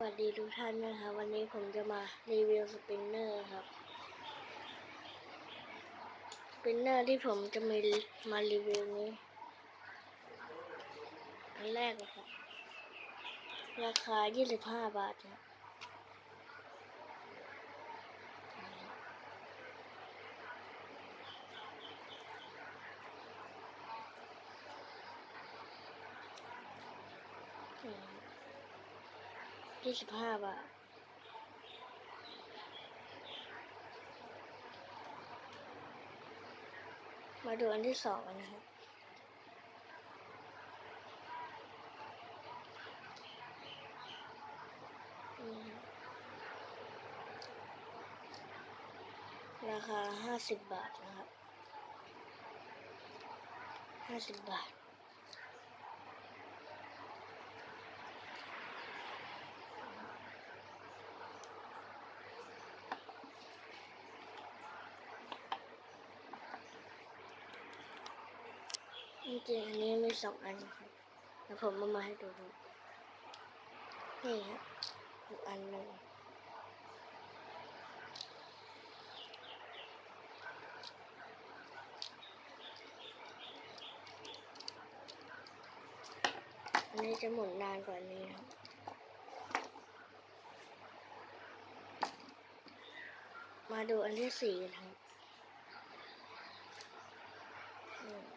สวัสดีทุกท่านนะครับ วันนี้ผมจะมารีวิวสปินเนอร์ครับ สปินเนอร์ที่ผมจะมีมารีวิวนี้ อันแรกนะครับ ราคา 25 บาทนะอืม ยี่สิบห้าบาท มาดูอันที่สองกันนะครับราคาห้าสิบบาทนะครับห้าสิบบาท จริงอันนี้มีสองอันครับแล้วผมเอามาให้ดูครับนี่ครับอีกอันหนึ่งอันนี้จะหมุนนานกว่านี้ครับมาดูอันที่สี่กันครับ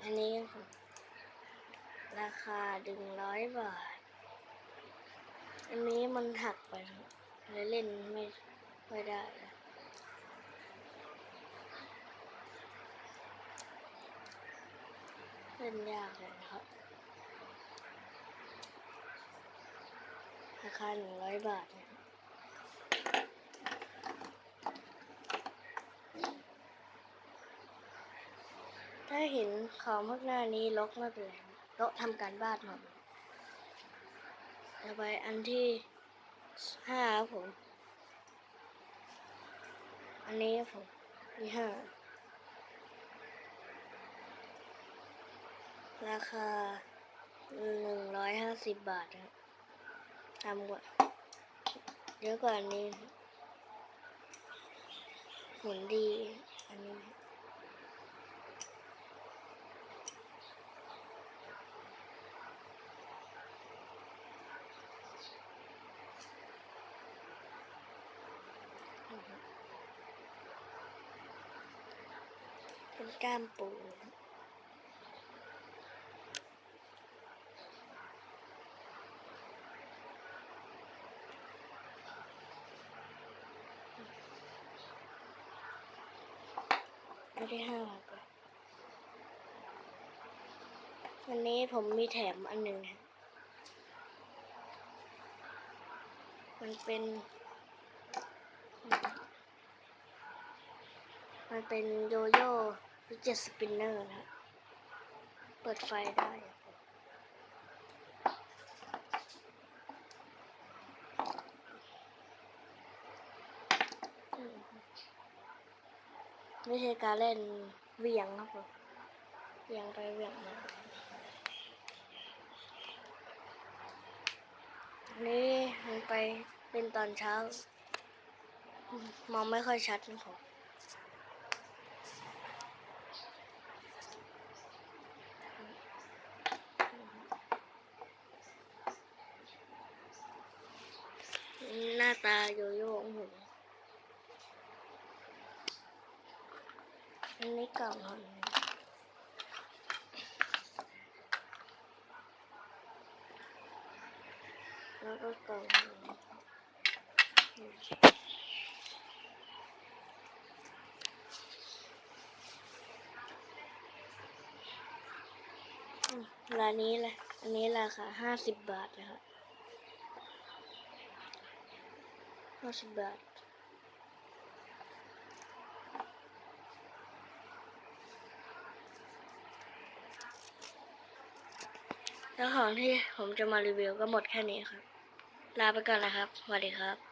อันนี้ครับ ราคาดึงร้อยบาท อันนี้มันหักไปเลยเล่นไม่ไม่ได้เล่นยากเลยครับ ราคาหนึ่งร้อยบาทนะถ้าเห็นของพวกหน้านี้ลกไม่เป็นไร โต๊ะทำการบ้านผมต่อไปอันที่ห้าครับผม อันนี้ครับผมที่ห้าราคาหนึ่งร้อยห้าสิบบาทนะครับทำกว่าเยอะกว่าอันนี้ครับหมุน นนี้ครับเป็นก้ามปูนะครับอันที่ห้าครับวันนี้ผมมีแถมอันหนึ่งครับมันเป็น มันเป็นโยโย่วิจิตสปินเนอร์นะเปิดไฟได้ครับอืมวิธีการเล่นเวียงครับผมเวียงไปเวียงมาอันนี้มันไปเป็นตอนเช้ามองไม่ค่อยชัดนะครับ หน้า ตาโยโย่ของผมอันนี้กล่องของแล้วก็กล่องของผมอืมร้านนี้เลยอันนี้ราคาห้าสิบบาทนะครับ Not bad. แล้วของที่ผมจะมารีวิวก็หมดแค่นี้ครับ ลาไปก่อนนะครับ สวัสดีครับ